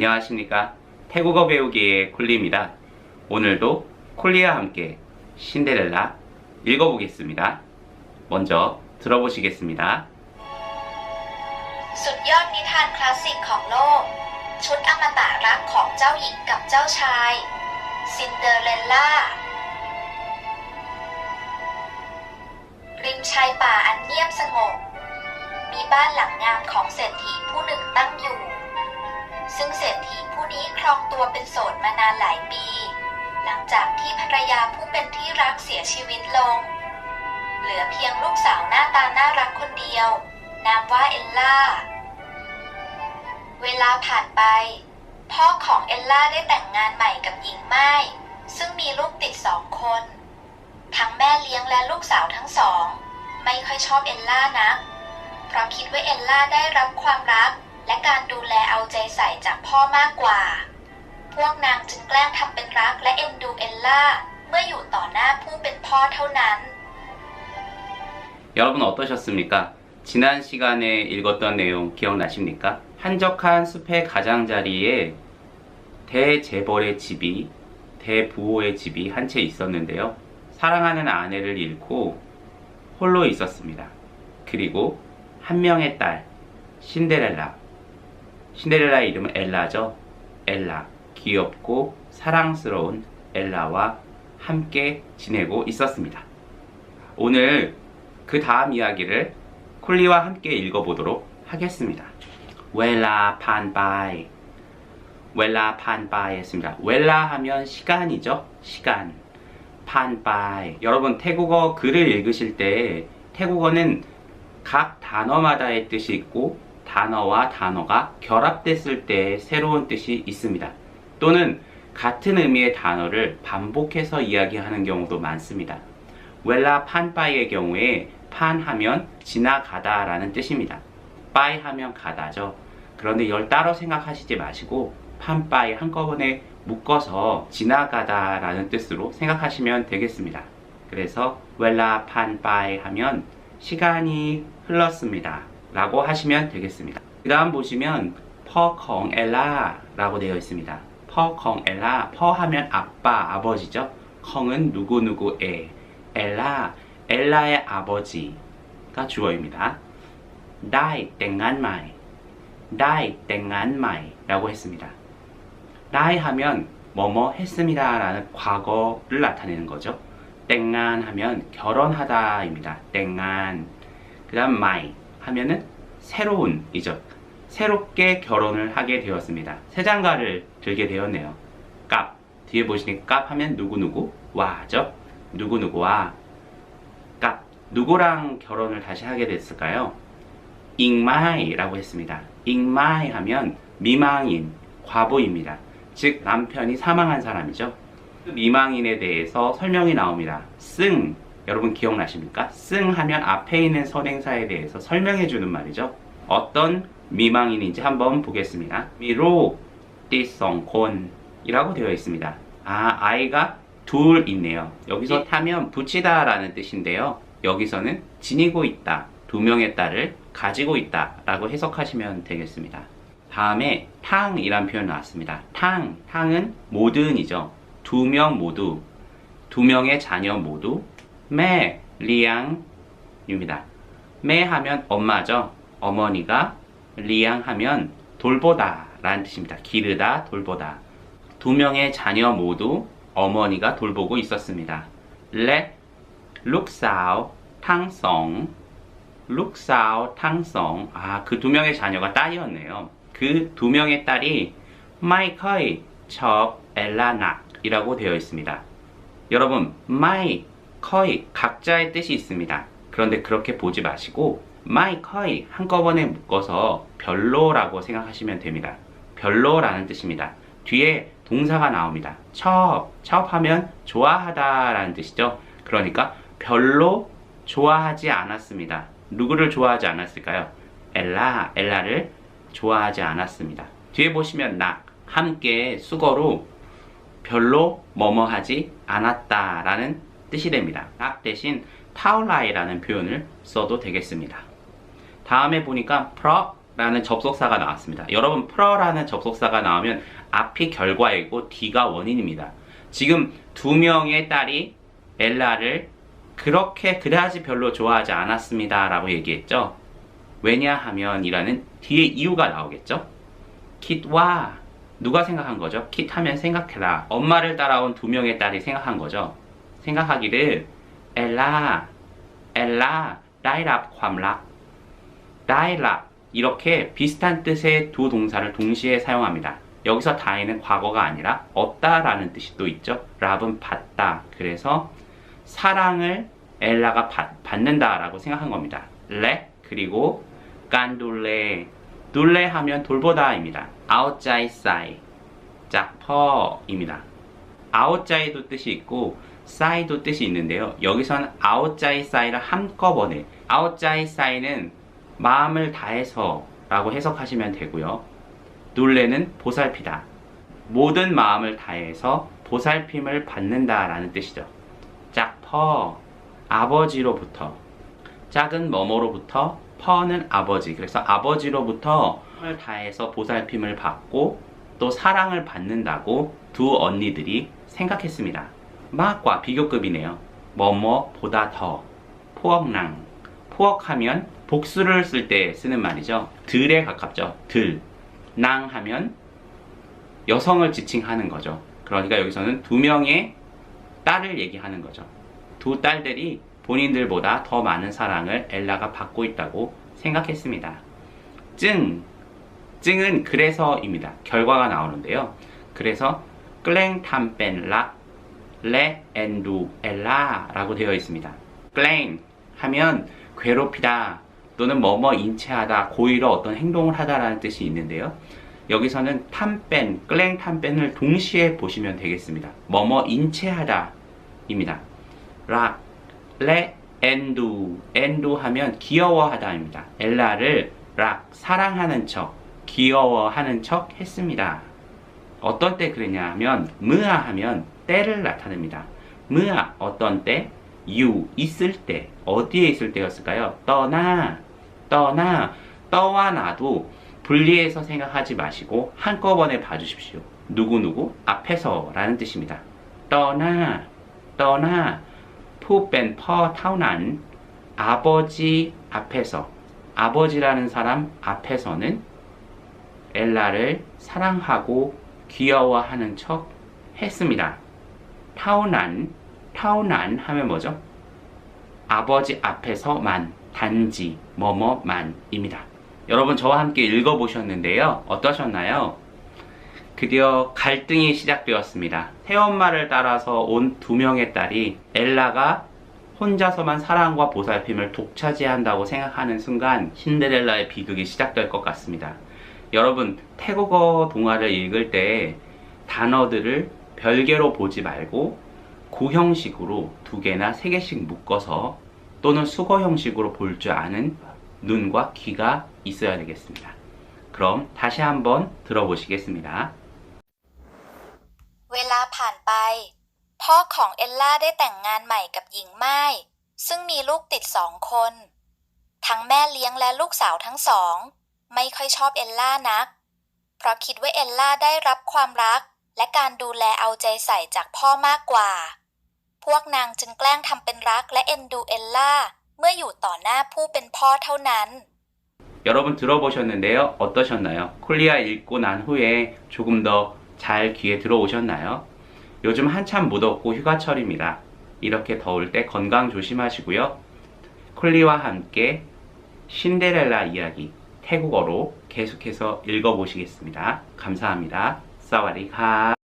안녕하십니까 태국어 배우기의 콜리입니다 오늘도 콜리와 함께 신데렐라 읽어보겠습니다 먼저 들어보시겠습니다 สุดยอดนิทานคลาสสิกของโลก ชุดอมตะรักของเจ้าหญิงกับเจ้าชาย ซินเดอเรลล่า ริมชายป่าอันเงียบสงบ มีบ้านหลังงามของเศรษฐีผู้หนึ่งตั้งอยู่ ซึ่งเศรษฐีผู้นี้ครองตัวเป็นโสดมานานหลายปี หลังจากที่ภรรยาผู้เป็นที่รักเสียชีวิตลง เหลือเพียงลูกสาวหน้าตาน่ารักคนเดียว นามว่าเอลล่า เวลาผ่านไป พ่อของเอลล่าได้แต่งงานใหม่กับหญิงไม้ซึ่งมีลูกติดสองคน ทั้งแม่เลี้ยงและลูกสาวทั้งสอง ไม่ค่อยชอบเอลล่านะเพราะคิดว่าเอลล่าได้รับความรัก และการดูแลเอาใจใส่จากพ่อมากกว่า พวกนางจึงแกล้งทำเป็นรักและเอ็นดูเอลล่า เมื่ออยู่ต่อหน้าผู้เป็นพ่อเท่านั้น 여러분 어떠셨습니까? 지난 시간에 읽었던 내용 기억나십니까? 한적한 숲의 가장자리에 대재벌의 집이 대부호의 집이 한 채 있었는데요. 사랑하는 아내를 잃고 홀로 있었습니다. 그리고 한 명의 딸 신데렐라 신데렐라의 이름은 엘라죠. 엘라 귀엽고 사랑스러운 엘라와 함께 지내고 있었습니다. 오늘 그 다음 이야기를 콜리와 함께 읽어보도록 하겠습니다. 웰라 판바이 웰라 판바이 했습니다. 웰라 하면 시간이죠. 시간. 판바이. 여러분 태국어 글을 읽으실 때 태국어는 각 단어마다의 뜻이 있고 단어와 단어가 결합됐을 때 새로운 뜻이 있습니다. 또는 같은 의미의 단어를 반복해서 이야기하는 경우도 많습니다. 웰라 판바이의 경우에 판 하면 지나가다 라는 뜻입니다. 빠이 하면 가다죠. 그런데 열 따로 생각하시지 마시고 판빠이 한꺼번에 묶어서 지나가다 라는 뜻으로 생각하시면 되겠습니다. 그래서 웰라 판빠이 하면 시간이 흘렀습니다. 라고 하시면 되겠습니다. 그 다음 보시면 퍼콩 엘라 라고 되어 있습니다. 퍼콩 엘라 퍼 하면 아빠 아버지죠. 콩은 누구누구의 엘라 엘라의 아버지가 주어입니다. 다이 땡안 마이 다이 땡안 마이 라고 했습니다. 다이 하면 뭐뭐 했습니다 라는 과거를 나타내는 거죠. 땡안 하면 결혼하다 입니다. 땡안 그 다음 마이 하면은 새로운이죠. 새롭게 결혼을 하게 되었습니다. 새 장가를 들게 되었네요. 깝 뒤에 보시니까 깝 하면 누구누구 와죠. 누구누구 와 깝 누구랑 결혼을 다시 하게 됐을까요? 잉마이라고 했습니다. 잉마이 하면 미망인, 과부입니다. 즉 남편이 사망한 사람이죠. 그 미망인에 대해서 설명이 나옵니다. 승 여러분 기억나십니까? 승 하면 앞에 있는 선행사에 대해서 설명해 주는 말이죠. 어떤 미망인인지 한번 보겠습니다. 미로 띠성콘이라고 되어 있습니다. 아 아이가 둘 있네요. 여기서 타면 붙이다 라는 뜻인데요. 여기서는 지니고 있다. 두 명의 딸을 가지고 있다. 라고 해석하시면 되겠습니다. 다음에 탕이란 표현 나왔습니다. 탕, 탕은 모든이죠. 두 명 모두, 두 명의 자녀 모두, 매, 리앙입니다. 매 하면 엄마죠. 어머니가, 리앙 하면 돌보다 라는 뜻입니다. 기르다, 돌보다. 두 명의 자녀 모두 어머니가 돌보고 있었습니다. 레, 룩사오, 탕성, 룩사오, 탕성. 아, 그 두 명의 자녀가 딸이었네요. 그 두 명의 딸이 마이커이, 척, 엘라낙이라고 되어 있습니다. 여러분, 마이, 커이 각자의 뜻이 있습니다. 그런데 그렇게 보지 마시고 마이 커이 한꺼번에 묶어서 별로라고 생각하시면 됩니다. 별로라는 뜻입니다. 뒤에 동사가 나옵니다. 첩, 첩하면 좋아하다라는 뜻이죠. 그러니까 별로 좋아하지 않았습니다. 누구를 좋아하지 않았을까요? 엘라, 엘라를 좋아하지 않았습니다. 뒤에 보시면 낙, 함께 수거로 별로 뭐뭐하지 않았다라는 뜻이 됩니다. 낙 대신 타올라이라는 표현을 써도 되겠습니다. 다음에 보니까 프로 라는 접속사가 나왔습니다. 여러분 프러라는 접속사가 나오면 앞이 결과이고 뒤가 원인입니다. 지금 두 명의 딸이 엘라를 그렇게 그다지 별로 좋아하지 않았습니다. 라고 얘기했죠. 왜냐하면 이라는 뒤에 이유가 나오겠죠. 킷와 누가 생각한 거죠? 킷 하면 생각해라. 엄마를 따라온 두 명의 딸이 생각한 거죠. 생각하기를 엘라, 엘라, 라이랍 괌락, 라이랍 이렇게 비슷한 뜻의 두 동사를 동시에 사용합니다. 여기서 다이는 과거가 아니라 없다라는 뜻이 또 있죠. 랍은 받다. 그래서 사랑을 엘라가 받, 받는다라고 생각한 겁니다. 레 그리고 깐둘레 둘레 하면 돌보다입니다. 아웃자이 사이 짝퍼입니다. 아웃자이도 뜻이 있고 사이도 뜻이 있는데요. 여기선 아웃자이 사이를 한꺼번에 아웃자이 사이는 마음을 다해서 라고 해석하시면 되고요. 둘레는 보살피다. 모든 마음을 다해서 보살핌을 받는다 라는 뜻이죠. 짝퍼 아버지로부터 짝은 뭐뭐로부터 퍼는 아버지 그래서 아버지로부터 힘을 다해서 보살핌을 받고 또 사랑을 받는다고 두 언니들이 생각했습니다. 마과 비교급이네요. 뭐뭐보다 더 포억랑 포억하면 복수를 쓸 때 쓰는 말이죠. 들에 가깝죠. 들. 낭 하면 여성을 지칭하는 거죠. 그러니까 여기서는 두 명의 딸을 얘기하는 거죠. 두 딸들이 본인들보다 더 많은 사랑을 엘라가 받고 있다고 생각했습니다. 증. 증은 그래서입니다. 결과가 나오는데요. 그래서 클랭 탐뺀 락, 레 엔두 엘라라고 되어 있습니다. 클랭 하면 괴롭히다 또는 뭐뭐 인체하다 고의로 어떤 행동을 하다라는 뜻이 있는데요. 여기서는 탐뺀, 클랭 탐뺀을 동시에 보시면 되겠습니다. 뭐뭐 인체하다 입니다. 락, 레, 엔두, 엔두 하면 귀여워하다입니다. 엘라를 락, 사랑하는 척, 귀여워하는 척 했습니다. 어떤 때 그랬냐 하면 무아 하면 때를 나타냅니다. 무아 어떤 때? 유 있을 때 어디에 있을 때였을까요? 떠나 떠나 떠와 나도 분리해서 생각하지 마시고 한꺼번에 봐주십시오. 누구누구 앞에서 라는 뜻입니다. 떠나 떠나 푸뺀 퍼 타우난 아버지 앞에서 아버지라는 사람 앞에서는 엘라를 사랑하고 귀여워하는 척 했습니다. 타오난, 타오난 하면 뭐죠? 아버지 앞에서만, 단지, 뭐뭐만입니다. 여러분 저와 함께 읽어보셨는데요. 어떠셨나요? 드디어 갈등이 시작되었습니다. 새엄마를 따라서 온 두 명의 딸이 엘라가 혼자서만 사랑과 보살핌을 독차지한다고 생각하는 순간 신데렐라의 비극이 시작될 것 같습니다. 여러분 태국어 동화를 읽을 때 단어들을 별개로 보지 말고 구형식으로 두 개나 세 개씩 묶어서 또는 수거 형식으로 볼 줄 아는 눈과 귀가 있어야 되겠습니다. 그럼 다시 한번 들어보시겠습니다. เวลาผ่านไป พ่อของเอลล่าได้แต่งงานใหม่กับหญิงไม้ ซึ่งมีลูกติดสองคน ทั้งแม่เลี้ยงและลูกสาวทั้งสอง ไม่ค่อยชอบเอลล่านัก เพราะคิดว่าเอลล่าได้รับความรัก และการดูแลเอาใจใส่จากพ่อมากกว่า พวกนางจึงแกล้งทำเป็นรักและเอ็นดูเอลล่า เมื่ออยู่ต่อหน้าผู้เป็นพ่อเท่านั้น 여러분 들어보셨는데요. 어떠셨나요? 콜리아 읽고 난 후에 조금 더 잘 귀에 들어오셨나요? 요즘 한참 무덥고 휴가철입니다. 이렇게 더울 때 건강 조심하시고요. 콜리와 함께 신데렐라 이야기 태국어로 계속해서 읽어보시겠습니다. 감사합니다. 사와디카.